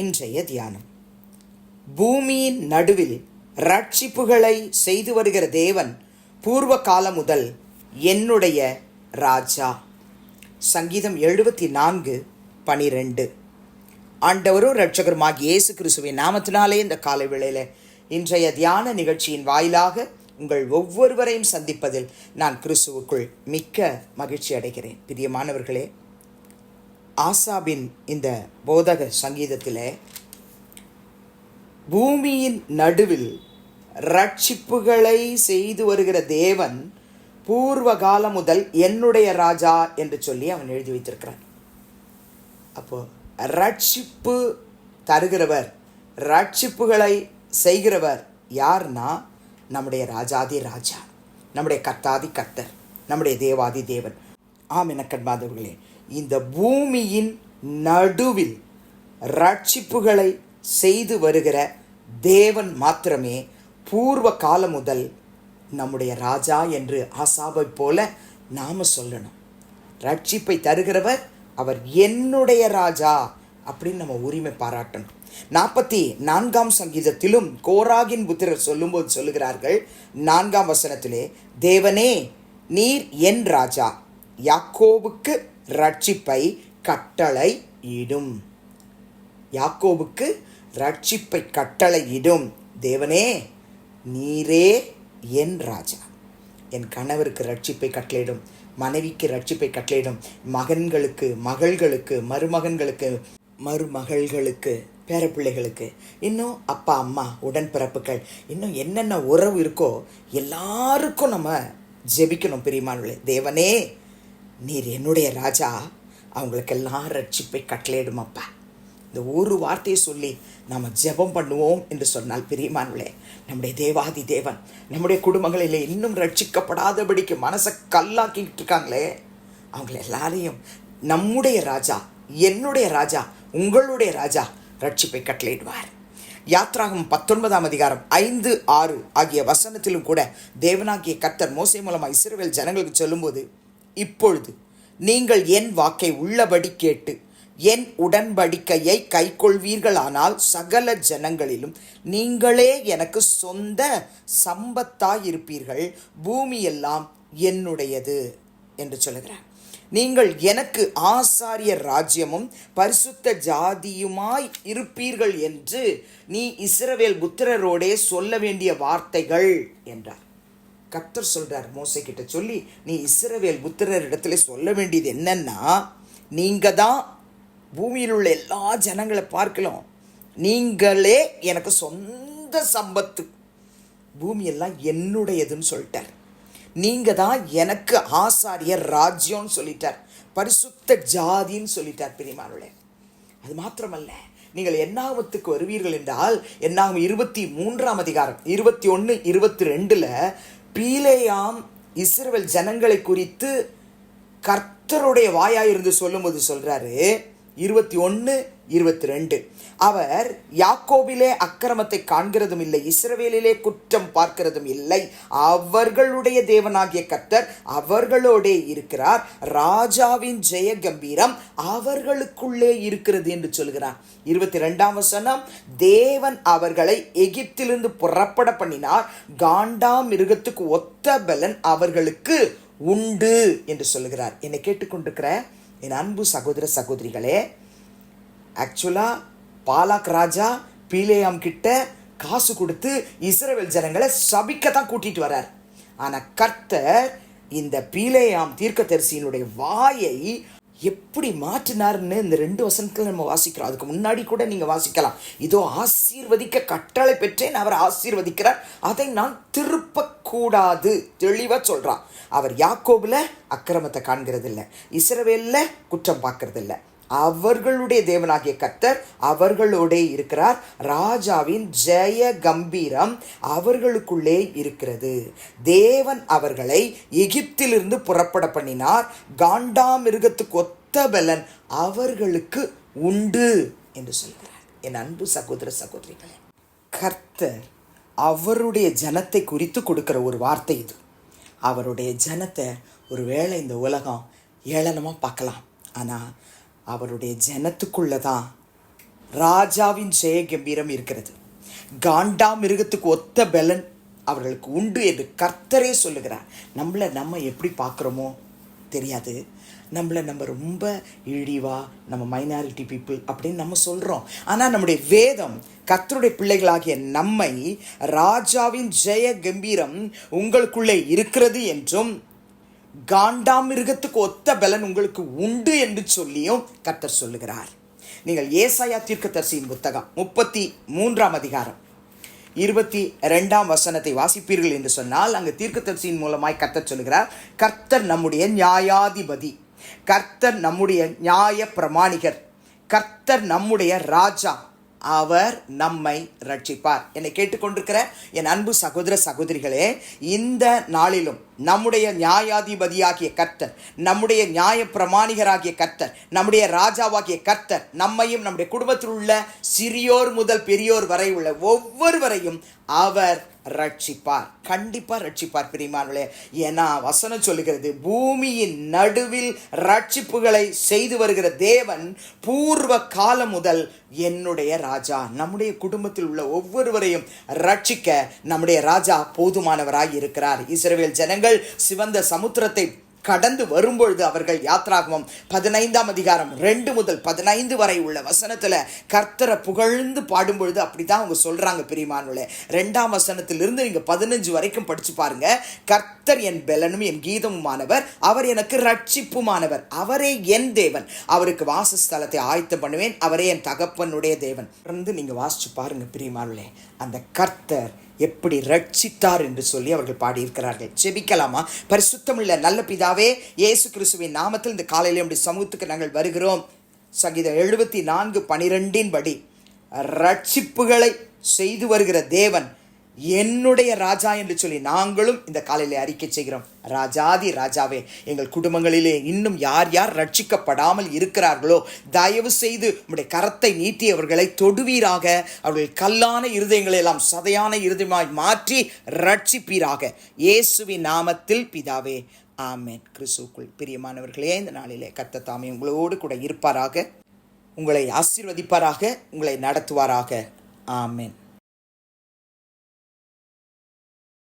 இன்றைய தியானம். பூமியின் நடுவில் ரட்சிப்புகளை செய்து வருகிற தேவன் பூர்வ காலம் முதல் என்னுடைய ராஜா. சங்கீதம் எழுபத்தி நான்கு பனிரெண்டு. ஆண்டவரும் ரட்சகருமாக இயேசு கிறிஸ்துவின் நாமத்தினாலே இந்த காலை வேளையில் இன்றைய தியான நிகழ்ச்சியின் வாயிலாக உங்கள் ஒவ்வொருவரையும் சந்திப்பதில் நான் கிறிஸ்துவுக்குள் மிக்க மகிழ்ச்சி அடைகிறேன். பிரியமானவர்களே ஆசாபின் இந்த போதக சங்கீதத்திலே பூமியின் நடுவில் ரட்சிப்புகளை செய்து வருகிற தேவன் பூர்வ காலம் முதல் என்னுடைய ராஜா என்று சொல்லி அவன் எழுதி வைத்திருக்கிறான். அப்போ ரட்சிப்பு தருகிறவர் ரட்சிப்புகளை செய்கிறவர் யார்னா நம்முடைய ராஜாதி ராஜா நம்முடைய கர்த்தாதி கர்த்தர் நம்முடைய தேவாதி தேவன். ஆம் எனக்கன்பாதவர்களே இந்த பூமியின் நடுவில் ரட்சிப்புகளை செய்து வருகிற தேவன் மாத்திரமே பூர்வ காலம் முதல் நம்முடைய ராஜா என்று ஆசாவை போல நாம சொல்லணும். ரட்சிப்பை தருகிறவர் அவர் என்னுடைய ராஜா அப்படின்னு நம்ம உரிமை பாராட்டணும். நாற்பத்தி நான்காம் சங்கீதத்திலும் கோராகின் புத்திரர் சொல்லும்போது சொல்லுகிறார்கள் நான்காம் வசனத்திலே தேவனே நீர் என் ராஜா. யாக்கோவுக்கு ரட்சிப்பை கட்டளை இடும். யாக்கோவுக்கு ரட்சிப்பை கட்டளை இடும். தேவனே நீரே என் ராஜா. என் கணவருக்கு ரட்சிப்பை கட்டளையிடும். மனைவிக்கு ரட்சிப்பை கட்டளையிடும். மகன்களுக்கு மகள்களுக்கு மருமகன்களுக்கு மருமகள்களுக்கு பேரப்பிள்ளைகளுக்கு இன்னும் அப்பா அம்மா உடன்பிறப்புகள் இன்னும் என்னென்ன உறவு இருக்கோ எல்லாருக்கும் நம்ம ஜெபிக்கணும் பிரியமானவர்களே. தேவனே நீர் என்னுடைய ராஜா அவங்களுக்கெல்லாம் ரட்சிப்பை கட்டளையிடுமப்பா. இந்த ஒரு வார்த்தையை சொல்லி நாம் ஜெபம் பண்ணுவோம் என்று சொன்னால் பிரியமானவளே நம்முடைய தேவாதி தேவன் நம்முடைய குடும்பங்களில் இன்னும் ரட்சிக்கப்படாதபடிக்கு மனசை கல்லாக்கிட்டு இருக்காங்களே அவங்கள எல்லாரையும் நம்முடைய ராஜா என்னுடைய ராஜா உங்களுடைய ராஜா ரட்சிப்பை கட்டளையிடுவார். யாத்ராகம் பத்தொன்பதாம் அதிகாரம் ஐந்து ஆறு ஆகிய வசனத்திலும் கூட தேவனாகிய கர்த்தர் மோசை மூலமாக இஸ்ரவேல் ஜனங்களுக்கு சொல்லும்போது இப்பொழுது நீங்கள் என் வாக்கை உள்ளபடி கேட்டு என் உடன்படிக்கையை கைக்கொள்வீர்களானால் சகல ஜனங்களிலும் நீங்களே எனக்கு சொந்த சம்பத்தாயிருப்பீர்கள். பூமியெல்லாம் என்னுடையது என்று சொல்லுகிறார். நீங்கள் எனக்கு ஆசாரிய ராஜ்யமும் பரிசுத்த ஜாதியுமாய் இருப்பீர்கள் என்று நீ இஸ்ரவேல் புத்திரரோடே சொல்ல வேண்டிய வார்த்தைகள் என்றார். கர்த்தர் சொல்கிறார் மோசை கிட்ட சொல்லி நீ இஸ்ரவேல் புத்திரர் இடத்துல சொல்ல வேண்டியது என்னன்னா நீங்கள் தான் பூமியில் உள்ள எல்லா ஜனங்களை பார்க்கலாம். நீங்களே எனக்கு சொந்த சம்பத்து. பூமியெல்லாம் என்னுடையதுன்னு சொல்லிட்டார். நீங்கள் தான் எனக்கு ஆசாரியர் ராஜ்யம்னு சொல்லிட்டார். பரிசுத்த ஜாதின்னு சொல்லிட்டார் பெரியமானுடைய அது மாத்திரமல்ல நீங்கள் என்னாகமத்துக்கு வருவீர்கள் என்றால் என்னாகும் இருபத்தி மூன்றாம் அதிகாரம் இருபத்தி ஒன்று இருபத்தி ரெண்டில் பீலேயாம் இஸ்ரவேல் ஜனங்களை குறித்து கர்த்தருடைய வாயாயிருந்து சொல்லும்போது சொல்கிறாரு இருபத்தி ஒன்று இருபத்தி ரெண்டு அவர் யாக்கோபிலே அக்கிரமத்தை காண்கிறதும் இல்லை இஸ்ரவேலிலே குற்றம் பார்க்கிறதும் இல்லை. அவர்களுடைய தேவனாகிய கர்த்தர் அவர்களோடே இருக்கிறார். ராஜாவின் ஜெய கம்பீரம் அவர்களுக்குள்ளே இருக்கிறது என்று சொல்கிறார். இருபத்தி ரெண்டாம் வசனம் தேவன் அவர்களை எகிப்திலிருந்து புறப்பட பண்ணினார். காண்டா மிருகத்துக்கு ஒத்த பலன் அவர்களுக்கு உண்டு என்று சொல்லுகிறார் என்னை கேட்டுக்கொண்டிருக்கிற என் அன்பு சகோதர சகோதரிகளே ஆக்சுவலாக பாலாக் ராஜா பீலேயாம் கிட்ட காசு கொடுத்து இஸ்ரவேல் ஜனங்களை சபிக்க தான் கூட்டிட்டு வரார். ஆனால் கர்த்தர் இந்த பீலேயாம் தீர்க்கதரிசியினுடைய வாயை எப்படி மாற்றினார்னு இந்த ரெண்டு வசனத்தில் நம்ம வாசிக்கிறோம். அதுக்கு முன்னாடி கூட நீங்கள் வாசிக்கலாம். இதோ ஆசீர்வதிக்க கட்டளை பெற்றேன் அவர் ஆசீர்வதிக்கிறார். அதை நான் திருப்பக்கூடாது தெளிவாக சொல்கிறான் அவர் யாக்கோபில் அக்கிரமத்தை காண்கிறதில்ல. இஸ்ரவேலில் குற்றம் பார்க்கறதில்ல. அவர்களுடைய தேவனாகிய கர்த்தர் அவர்களோடே இருக்கிறார். ராஜாவின் ஜெய கம்பீரம் அவர்களுக்குள்ளே இருக்கிறது. தேவன் அவர்களை எகிப்திலிருந்து புறப்பட பண்ணினார். காண்டாமிருகத்துக்கு ஒத்த பலன் அவர்களுக்கு உண்டு என்று சொல்கிறார். என் அன்பு சகோதர சகோதரிகளே கர்த்தர் அவருடைய ஜனத்தை குறித்து கொடுக்கிற ஒரு வார்த்தை இது. அவருடைய ஜனத்தை ஒருவேளை இந்த உலகம் ஏளனமாக பார்க்கலாம். ஆனால் அவருடைய ஜனத்துக்குள்ளே தான் ராஜாவின் ஜெய கம்பீரம் இருக்கிறது. காண்டா மிருகத்துக்கு ஒத்த பலன் அவர்களுக்கு உண்டு என்று கர்த்தரே சொல்லுகிறார். நம்மளை நம்ம எப்படி பார்க்குறோமோ தெரியாது. நம்மளை நம்ம ரொம்ப இழிவா நம்ம மைனாரிட்டி பீப்புள் அப்படின்னு நம்ம சொல்கிறோம் ஆனால் நம்முடைய வேதம் கர்த்தருடைய பிள்ளைகளாகிய நம்மை ராஜாவின் ஜெய கம்பீரம் உங்களுக்குள்ளே இருக்கிறது என்றும் காண்டாமிருகத்துக்கு ஒத்த பலன் உங்களுக்கு உண்டு என்று சொல்லியும் கர்த்தர் சொல்லுகிறார். நீங்கள் ஏசாயா தீர்க்கதரிசியின் புத்தகம் முப்பத்தி மூன்றாம் அதிகாரம். இருபத்தி ரெண்டாம் வசனத்தை வாசிப்பீர்கள் என்று சொன்னால் அங்கு தீர்க்கதரிசியின் மூலமாய் கர்த்தர் சொல்லுகிறார் கர்த்தர் நம்முடைய நியாயாதிபதி கர்த்தர் நம்முடைய நியாய பிரமாணிகர் கர்த்தர் நம்முடைய ராஜா அவர் நம்மை ரட்சிப்பார் என்னை கேட்டுக்கொண்டிருக்கிற என் அன்பு சகோதர சகோதரிகளே இந்த நாளிலும் நம்முடைய நியாயாதிபதியாகிய கர்த்தர் நம்முடைய நியாய பிரமாணிகராகிய கர்த்தர் நம்முடைய ராஜாவாகிய கர்த்தர் நம்மையும் நம்முடைய குடும்பத்தில் உள்ள சிறியோர் முதல் பெரியோர் வரை உள்ள ஒவ்வொருவரையும் அவர் ரட்சிப்பார். கண்டிப்பாக ரட்சிப்பார் பிரிமானே ஏன்னா வசனம் சொல்லுகிறது பூமியின் நடுவில் ரட்சிப்புகளை செய்து வருகிற தேவன் பூர்வ காலம் முதல் என்னுடைய ராஜா. நம்முடைய குடும்பத்தில் உள்ள ஒவ்வொருவரையும் ரட்சிக்க நம்முடைய ராஜா போதுமானவராக இருக்கிறார். இஸ்ரேல் ஜனங்கள் சிவந்த சமுத்திரத்தை கடந்து வரும்பொழுது அவர்கள் யாத்ராகமம் பதினைந்தாம் அதிகாரம் ரெண்டு முதல் பதினைந்து வரை உள்ள வசனத்தில் கர்த்தரை புகழ்ந்து பாடும்பொழுது அப்படி தான் அவங்க சொல்கிறாங்க பிரிமானுல ரெண்டாம் வசனத்திலிருந்து நீங்கள் பதினஞ்சு வரைக்கும் படித்து பாருங்க. கர்த்தர் என் பெலனும் என் கீதமுமானவர் அவர் எனக்கு ரட்சிப்புமானவர் அவரே என் தேவன். அவருக்கு வாசஸ்தலத்தை ஆயத்தம் பண்ணுவேன். அவரே என் தகப்பனுடைய தேவன். தொடர்ந்து நீங்கள் வாசிச்சு பாருங்க பிரிமானுலே அந்த கர்த்தர் எப்படி ரட்சித்தார் என்று சொல்லி அவர்கள் பாடியிருக்கிறார்கள். ஜெபிக்கலாமா? பரிசுத்தமுள்ள நல்ல பிதாவே இயேசு கிறிஸ்துவின் நாமத்தில் இந்த காலையில் நம்முடைய சமூகத்துக்கு நாங்கள் வருகிறோம். சங்கீதம் எழுபத்தி நான்கு பனிரெண்டின் படி ரட்சிப்புகளை செய்து வருகிற தேவன் என்னுடைய ராஜா என்று சொல்லி நாங்களும் இந்த காலையில் அறிக்கை செய்கிறோம். ராஜாதி ராஜாவே எங்கள் குடும்பங்களிலே இன்னும் யார் யார் ரட்சிக்கப்படாமல் இருக்கிறார்களோ தயவு செய்து உடைய கரத்தை நீட்டியவர்களை தொடுவீராக. அவர்கள் கல்லான இருதயங்களை எல்லாம் சதையான இருதயமாய் மாற்றி ரட்சிப்பீராக. இயேசுவின் நாமத்தில் பிதாவே ஆமேன். கிறிஸ்துக்குள் பிரியமானவர்களே இந்த நாளிலே கத்த தாமே உங்களோடு கூட இருப்பாராக. உங்களை ஆசீர்வதிப்பாராக உங்களை நடத்துவாராக. ஆமேன்.